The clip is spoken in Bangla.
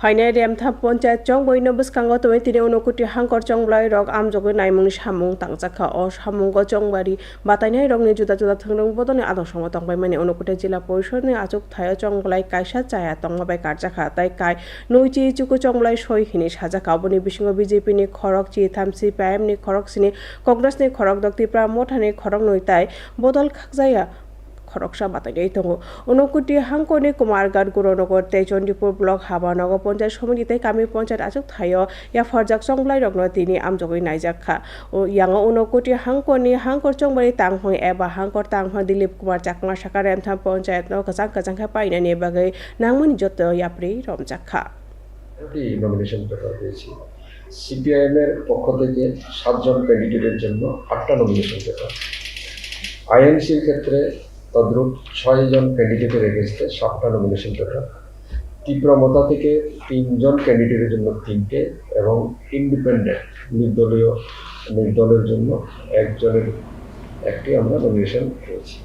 Fainai remtha panchayat chong boino bwskango tumi tini unukuti hangkor chongblai rok amjogui naimungni samung tangjaka o samungo chongbari batainai rokni juda juda thwngrung bodoni adosongo tongbaimani unukuti jila porishad ni achukthai o chongblai kaisa chaya tongma bai karjaka tei kai nuichi chuku chongblai soi hini sajaka oboni bisingo bjp ni khorok chitham cpim ni khorok sini congress ni khorok dok tipra motha ni khorok nui tai bodol khakjaya khoroksa batainai tongo unukuti hangkorni kumarghat guronogo tei chondipur block habanago panchayat somiti tei kami panchayat achukthai o yapharjak chongblai rokno tini amjogui naijakha yango unukuti hangkorni hangkor chongbari tangmani eba hangkor tangmani dilip kumar chakma saka remtha panchayat no kwchang kwchang khe painani bagui nangmani joto yaprui romjakha তেরোটি নমিনেশন পেপার পেয়েছি সিপিআইএম এর পক্ষ থেকে সাতজন ক্যান্ডিডেটের জন্য আটটা নমিনেশন পেপার আইএনসির ক্ষেত্রে তদ্রূপ ছয়জন ক্যান্ডিডেটের এগেনস্টে সাতটা নমিনেশন পেপার তীব্রমতা থেকে তিনজন ক্যান্ডিডেটের জন্য তিনটে এবং ইন্ডিপেন্ডেন্ট নির্দলীয়, নির্দলের জন্য একজনের একটি আমরা নমিনেশন পেয়েছি।